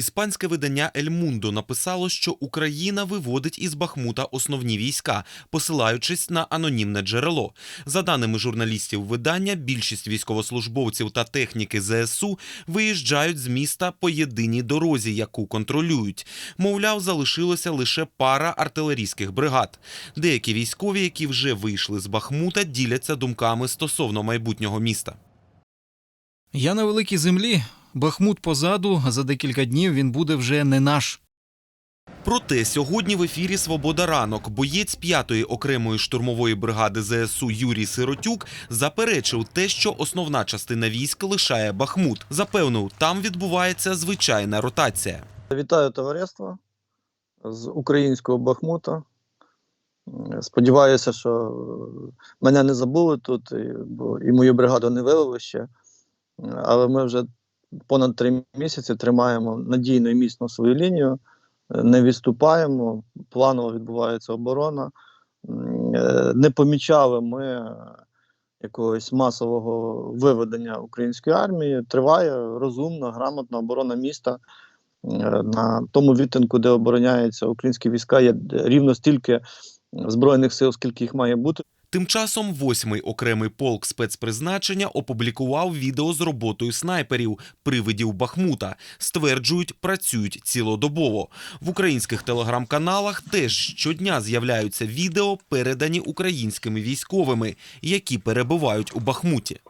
Іспанське видання Ель Мундо написало, що Україна виводить із Бахмута основні війська, посилаючись на анонімне джерело. За даними журналістів видання, більшість військовослужбовців та техніки ЗСУ виїжджають з міста по єдиній дорозі, яку контролюють. Мовляв, залишилося лише пара артилерійських бригад. Деякі військові, які вже вийшли з Бахмута, діляться думками стосовно майбутнього міста. Я на великій землі. Бахмут позаду, а за декілька днів він буде вже не наш. Проте сьогодні в ефірі Свобода ранок боєць 5-ї окремої штурмової бригади ЗСУ Юрій Сиротюк заперечив те, що основна частина військ лишає Бахмут. Запевнив, там відбувається звичайна ротація. Вітаю товариство з українського Бахмута. Сподіваюся, що мене не забули тут, бо і мою бригаду не вивели ще. Але ми вже понад три місяці тримаємо надійно і міцно свою лінію, е, не відступаємо, планово відбувається оборона. Е, Не помічали ми якогось масового виведення української армії. Триває розумна, грамотна оборона міста. Е, на тому відтинку, де обороняються українські війська, є рівно стільки збройних сил, скільки їх має бути. Тим часом 8-й окремий полк спецпризначення опублікував відео з роботою снайперів, привидів Бахмута. Стверджують, працюють цілодобово. В українських телеграм-каналах теж щодня з'являються відео, передані українськими військовими, які перебувають у Бахмуті.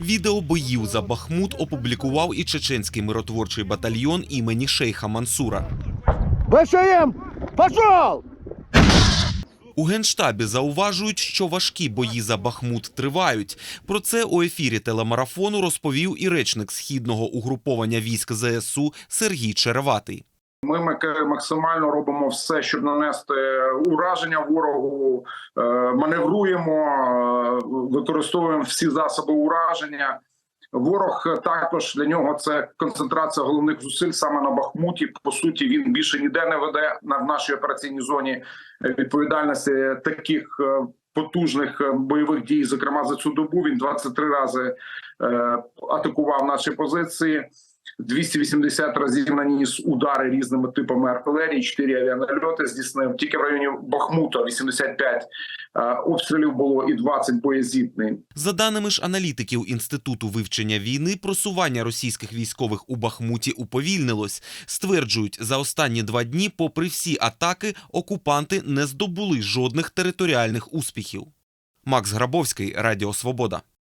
Відео боїв за Бахмут опублікував і чеченський миротворчий батальйон імені Шейха Мансура. БШМ, пошел! У генштабі зауважують, що важкі бої за Бахмут тривають. Про це у ефірі телемарафону розповів і речник східного угруповання військ ЗСУ Сергій Череватий. Ми максимально робимо все, щоб нанести ураження ворогу, е, маневруємо, е, використовуємо всі засоби ураження. Ворог також для нього це концентрація головних зусиль саме на Бахмуті. По суті, він більше ніде не веде на нашій операційній зоні відповідальності таких е, потужних бойових дій. Зокрема, за цю добу він 23 рази атакував наші позиції. 280 разів наніс удари різними типами артилерії, 4 авіанальоти здійснив. Тільки в районі Бахмута 85 е, обстрілів було і 20 боєзітний. За даними ж аналітиків Інституту вивчення війни, просування російських військових у Бахмуті уповільнилось. Стверджують, за останні два дні, попри всі атаки, окупанти не здобули жодних територіальних успіхів. Макс Грабовський, Радіо Свобода.